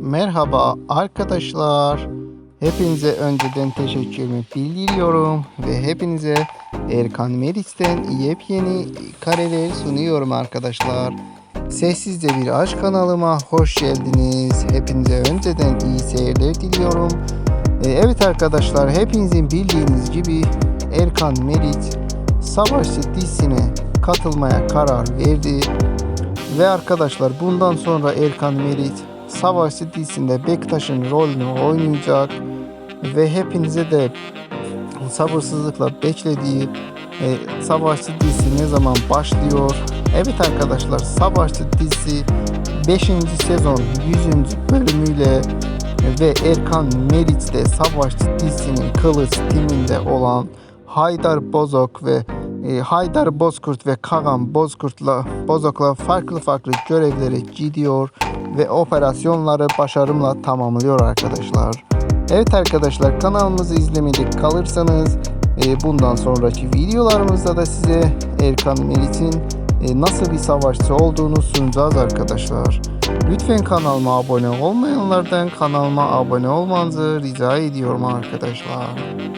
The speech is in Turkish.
Merhaba arkadaşlar. Hepinize önceden teşekkürümü bildiriyorum ve hepinize Erkan Meriç'ten yepyeni kareler sunuyorum arkadaşlar. Sessizce bir aşk kanalıma hoş geldiniz. Hepinize önceden iyi seyirler diliyorum. Ee, Evet arkadaşlar hepinizin bildiğiniz gibi Erkan Meriç Savaşçı dizisine katılmaya karar verdi. Ve arkadaşlar bundan sonra Erkan Meriç Savaşçı dizisinde Bektaş'ın rolünü oynayacak. Ve hepinize de sabırsızlıkla beklediği e, Savaşçı dizisi ne zaman başlıyor? Evet arkadaşlar Savaşçı dizisi 5. sezon 100. bölümüyle ve Erkan Meriç de Savaşçı dizisinin kılıç timinde olan Haydar Bozok ve e, Haydar Bozkurt ve Kagan Bozkurt'la Bozok'la farklı farklı görevlere gidiyor ve operasyonları başarımla tamamlıyor arkadaşlar. Evet arkadaşlar kanalımızı izlemede kalırsanız e, bundan sonraki videolarımızda da size Erkan Meriç'in e, nasıl bir savaşçı olduğunu sunacağız arkadaşlar. Lütfen kanalıma abone olmayanlardan kanalıma abone olmanızı rica ediyorum arkadaşlar.